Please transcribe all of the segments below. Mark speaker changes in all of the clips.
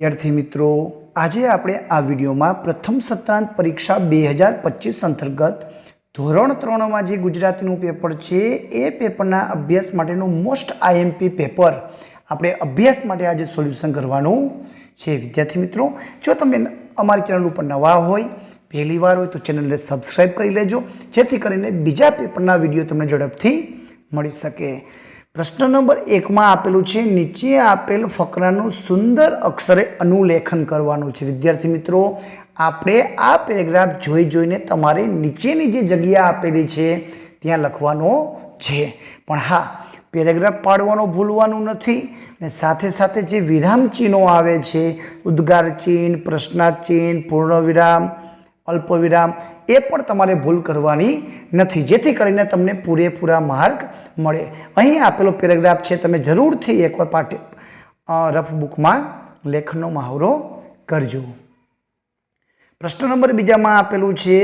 Speaker 1: વિદ્યાર્થી મિત્રો, આજે આપણે આ વિડીયોમાં પ્રથમ સત્રાંત પરીક્ષા બે હજાર પચીસ અંતર્ગત ધોરણ ત્રણમાં જે ગુજરાતીનું પેપર છે, એ પેપરના અભ્યાસ માટેનું મોસ્ટ આઈએમપી પેપર આપણે અભ્યાસ માટે આજે સોલ્યુશન કરવાનું છે. વિદ્યાર્થી મિત્રો, જો તમે અમારી ચેનલ ઉપર નવા હોય, પહેલી વાર હોય તો ચેનલને સબસ્ક્રાઈબ કરી લેજો, જેથી કરીને બીજા પેપરના વીડિયો તમને ઝડપથી મળી શકે. પ્રશ્ન નંબર એકમાં આપેલું છે, નીચે આપેલ ફકરાનું સુંદર અક્ષરે અનુલેખન કરવાનું છે. વિદ્યાર્થી મિત્રો, આપણે આ પેરેગ્રાફ જોઈ જોઈને તમારે નીચેની જે જગ્યા આપેલી છે, ત્યાં લખવાનો છે. પણ હા, પેરેગ્રાફ પાડવાનો ભૂલવાનું નથી ને સાથે સાથે જે વિરામ ચિહ્નો આવે છે, ઉદ્ગાર ચિહ્ન, પ્રશ્નાર્થ ચિહ્ન પૂર્ણ વિરામ અલ્પવિરામ. એ પણ તમારે ભૂલ કરવાની નથી. જેથી કરીને તમને પૂરેપૂરા માર્ક મળે. અહીં આપેલો પેરેગ્રાફ છે, તમે જરૂરથી એકવાર પાઠ્ય રફ બુકમાં લેખનનો મહાવરો કરજો. પ્રશ્ન નંબર બીજામાં આપેલું છે,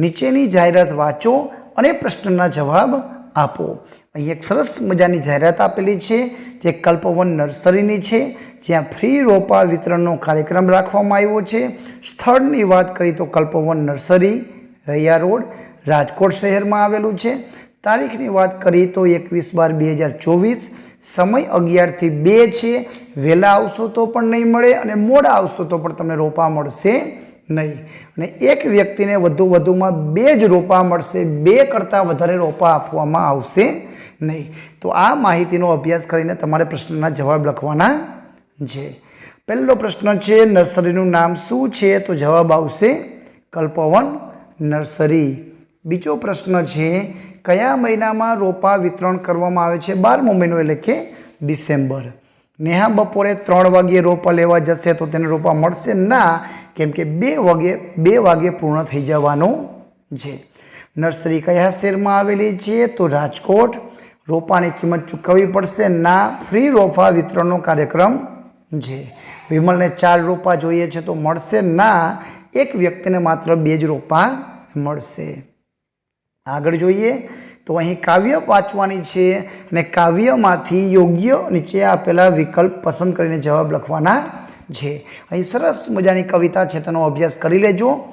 Speaker 1: નીચેની જાહેરાત વાંચો અને પ્રશ્નના જવાબ આપો. અહીં એક સરસ મજાની જાહેરાત આપેલી છે, જે કલ્પવન નર્સરીની છે, જ્યાં ફ્રી રોપા વિતરણનો કાર્યક્રમ રાખવામાં આવ્યો છે. સ્થળની વાત કરી તો કલ્પવન નર્સરી, રૈયા રોડ, રાજકોટ શહેરમાં આવેલું છે. તારીખની વાત કરી તો એકવીસ બાર બે હજાર ચોવીસ, સમય અગિયારથી બે છે. વહેલા આવશો તો પણ નહીં મળે અને મોડા આવશો તો પણ તમને રોપા મળશે. નહીં. અને એક વ્યક્તિને વધુ વધુમાં બે જ રોપા મળશે, બે કરતાં વધારે રોપા આપવામાં આવશે નહીં. તો આ માહિતીનો અભ્યાસ કરીને તમારે પ્રશ્નના જવાબ લખવાના છે. પહેલો પ્રશ્ન છે, નર્સરીનું નામ શું છે? તો જવાબ આવશે, કલ્પવન નર્સરી. બીજો પ્રશ્ન છે, કયા મહિનામાં રોપા વિતરણ કરવામાં આવે છે? બારમો મહિનો એટલે કે ડિસેમ્બર. નેહા બપોરે ત્રણ વાગ્યે રોપા લેવા જશે તો તેને રોપા મળશે ના, કેમ કે બે વાગે બે વાગે પૂર્ણ થઈ જવાનું છે. નર્સરી કયા શહેરમાં આવેલી છે તો રાજકોટ. રોપાની કિંમત ચૂકવવી પડશે ના, ફ્રી રોપા વિતરણનો કાર્યક્રમ છે. વિમલને ચાર રોપા જોઈએ છે તો મળશે ના, એક વ્યક્તિને માત્ર બે જ રોપા મળશે. આગળ જોઈએ તો અહીં કાવ્ય વાંચવાની છે અને કાવ્યમાંથી યોગ્ય નીચે આપેલા વિકલ્પ પસંદ કરીને જવાબ લખવાના છે. અહીં સરસ મજાની કવિતા છે, તેનો અભ્યાસ કરી લેજો.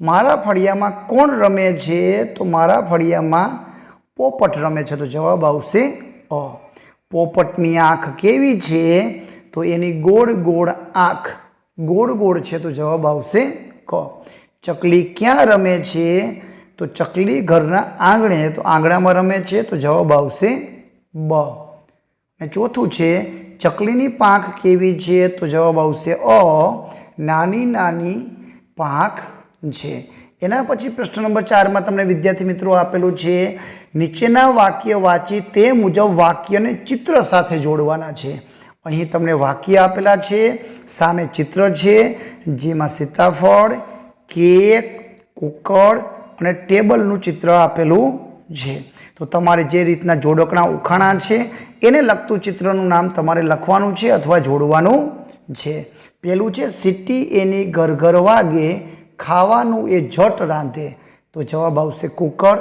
Speaker 1: મારા ફળિયામાં કોણ રમે છે? તો મારા ફળિયામાં પોપટ રમે છે. તો જવાબ આવશે અ. પોપટની આંખ કેવી છે? તો એની ગોળ ગોળ આંખ ગોળ ગોળ છે, તો જવાબ આવશે ક. ચકલી ક્યાં રમે છે? તો ચકલી ઘરના આંગણે, તો આંગણામાં રમે છે, તો જવાબ આવશે બ. અને ચોથું છે, ચકલીની પાંખ કેવી છે? તો જવાબ આવશે અ. નાની નાની પાંખ છે. એના પછી પ્રશ્ન નંબર ચારમાં તમને વિદ્યાર્થી મિત્રો આપેલું છે, નીચેના વાક્ય વાંચી તે મુજબ વાક્યને ચિત્ર સાથે જોડવાના છે. અહીં તમને વાક્ય આપેલા છે, સામે ચિત્ર છે, જેમાં સીતાફળ, કેક કુકર અને ટેબલનું ચિત્ર આપેલું છે. તો તમારે જે રીતના જોડકણા ઉખાણા છે, એને લગતું ચિત્રનું નામ તમારે લખવાનું છે અથવા જોડવાનું છે. પહેલું છે, સિટી એની ઘર ઘર વાગે, ખાવાનું એ જટ રાંધે. તો જવાબ આવશે, કુકર,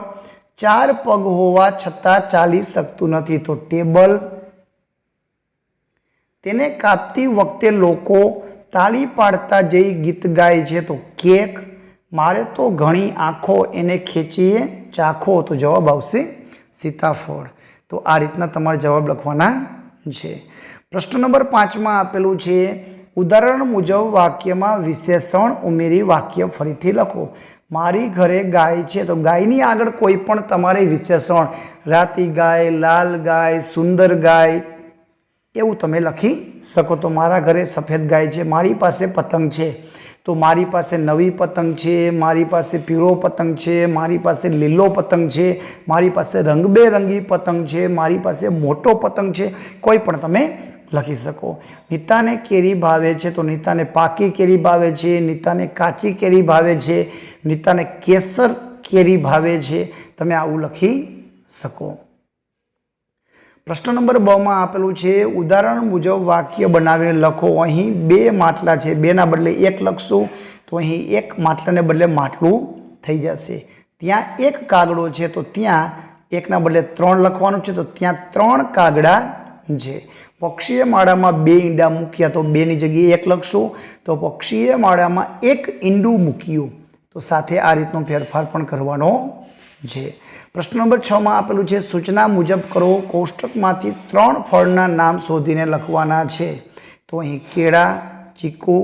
Speaker 1: ચાર પગ હોવા છતાં ચાલી શકતું નથી. તો ટેબલ, તેને કાપતી વખતે લોકો તાળી પાડતા જઈ ગીત ગાય છે. તો કેક મારે તો ઘણી આંખો એને ખેંચીએ, ચાખો તો જવાબ આવશે સીતાફળ. તો આ રીતના તમારે જવાબ લખવાના છે. પ્રશ્ન નંબર પાંચમાં આપેલું છે, ઉદાહરણ મુજબ વાક્યમાં વિશેષણ ઉમેરી વાક્ય ફરીથી લખો. મારી ઘરે ગાય છે, તો ગાયની આગળ કોઈ પણ તમારે વિશેષણ, રાતી ગાય, લાલ ગાય, સુંદર ગાય એવું તમે લખી શકો તો મારા ઘરે સફેદ ગાય છે, મારી પાસે પતંગ છે. તો મારી પાસે નવી પતંગ છે, મારી પાસે પીળો પતંગ છે, મારી પાસે લીલો પતંગ છે, મારી પાસે રંગબેરંગી પતંગ છે, મારી પાસે મોટો પતંગ છે, કોઈ પણ તમે લખી શકો. નીતાને કેરી ભાવે છે, તો નીતાને પાકી કેરી ભાવે છે, નીતાને કાચી કેરી ભાવે છે, નીતાને કેસર કેરી ભાવે છે, તમે આવું લખી શકો. પ્રશ્ન નંબર બમાં આપેલું છે, ઉદાહરણ મુજબ વાક્ય બનાવીને લખો. અહીં બે માટલા છે. બેના બદલે એક લખશું તો અહીં એક માટલાને બદલે માટલું થઈ જશે. ત્યાં એક કાગડો છે તો ત્યાં એકના બદલે ત્રણ લખવાનું છે તો ત્યાં ત્રણ કાગડા છે. પક્ષીએ માળામાં બે ઈંડા મૂક્યા તો બેની જગ્યાએ એક લખશું. તો પક્ષીએ માળામાં એક ઈંડું મૂક્યું તો સાથે આ રીતનો ફેરફાર પણ કરવાનો છે. પ્રશ્ન નંબર છમાં આપેલું છે, સૂચના મુજબ કરો, કોષ્ટકમાંથી ત્રણ ફળના નામ શોધીને લખવાના છે. તો અહીં કેળા, ચીકુ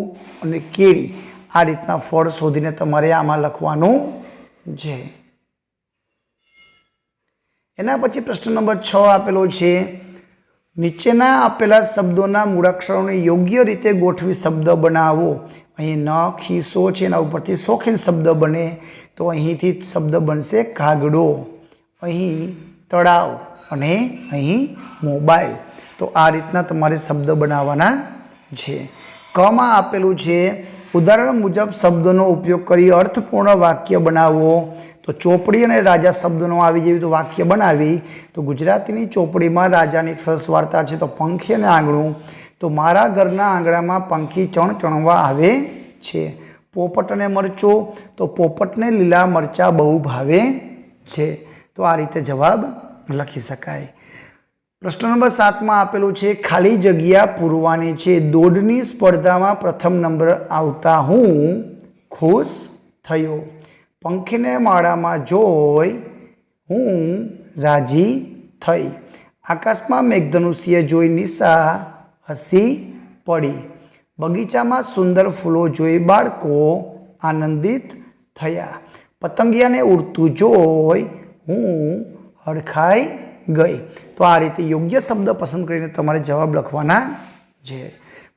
Speaker 1: અને કેળી આ રીતના ફળ શોધીને તમારે આમાં લખવાનું છે. એના પછી પ્રશ્ન નંબર છ આપેલો છે, નીચેના આપેલા શબ્દોના મૂળાક્ષરોને યોગ્ય રીતે ગોઠવી શબ્દ બનાવો. અહીં ન ખીસો છે, એના ઉપરથી શોખીન શબ્દ બને. તો અહીંથી શબ્દ બનશે કાગડો. અહીં તળાવ અને અહીં મોબાઈલ. તો આ રીતના તમારે શબ્દ બનાવવાના છે. કમાં આપેલું છે, ઉદાહરણ મુજબ શબ્દોનો ઉપયોગ કરી અર્થપૂર્ણ વાક્ય બનાવો. તો ચોપડી અને રાજા શબ્દનો આવી જેવી તો વાક્ય બનાવી. તો ગુજરાતીની ચોપડીમાં રાજાની એક સરસ વાર્તા છે, તો પંખી અને આંગણું. તો મારા ઘરના આંગણામાં પંખી ચણ ચણવા આવે છે. પોપટ અને મરચો. તો પોપટને લીલા મરચાં બહુ ભાવે છે. તો આ રીતે જવાબ લખી શકાય. પ્રશ્ન નંબર સાતમાં આપેલું છે, ખાલી જગ્યા પૂરવાની છે. દોડની સ્પર્ધામાં પ્રથમ નંબર આવતા હું ખુશ થયો. પંખીને માળામાં જોઈ હું રાજી થઈ. આકાશમાં મેઘધનુષ્ય જોઈ નિશા હસી પડી. બગીચામાં સુંદર ફૂલો જોઈ બાળકો આનંદિત થયા. પતંગિયાને ઉડતું જોઈ હું હડખાઈ ગઈ. તો આ રીતે યોગ્ય શબ્દ પસંદ કરીને તમારે જવાબ લખવાના છે.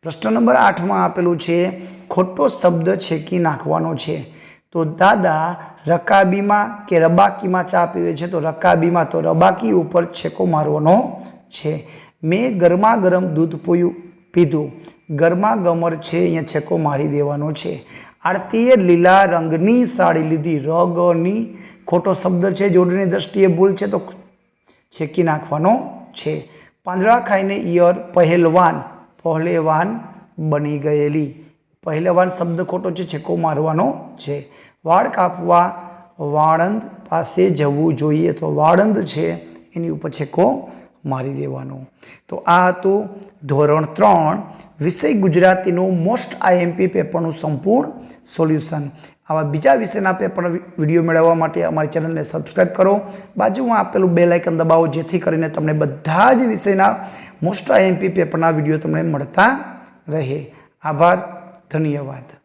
Speaker 1: પ્રશ્ન નંબર આઠમાં આપેલું છે, ખોટો શબ્દ છેકી નાખવાનો છે. તો દાદા, રકાબીમાં કે રબાકીમાં ચા પીવે છે? તો રકાબીમાં તો રબાકી ઉપર છેકો મારવાનો છે. મેં ગરમા ગરમ દૂધ પોયું, પીધું. ગરમા ગમર છે, અહીંયા છેકો મારી દેવાનો છે. આરતીએ લીલા રંગની સાડી લીધી, રગની ખોટો શબ્દ છે જોડણીની દ્રષ્ટિએ ભૂલ છે, તો છેકી નાખવાનો છે. પાંદડા ખાઈને ઈયર પહેલવાન, પહેલેવાન બની ગયેલી. પહેલેવાન શબ્દ ખોટો છે, છેકો મારવાનો છે. વાળ કાપવા વાળંદ પાસે જવું જોઈએ, તો વાળંદ છે, એની ઉપર છેકો મારી દેવાનો. તો આ હતું ધોરણ ત્રણ. વિષય ગુજરાતીનું મોસ્ટ આઈએમપી પેપરનું સંપૂર્ણ સોલ્યુશન. આવા બીજા વિષયના પેપર વીડિયો મેળવવા માટે અમારી ચેનલને સબસ્ક્રાઈબ કરો. બાજુમાં આપેલું બે લાઇકન દબાવો, જેથી કરીને તમને બધા જ વિષયના મોસ્ટ આઈએમપી પેપરના વીડિયો તમને મળતા રહે. આભાર, ધન્યવાદ.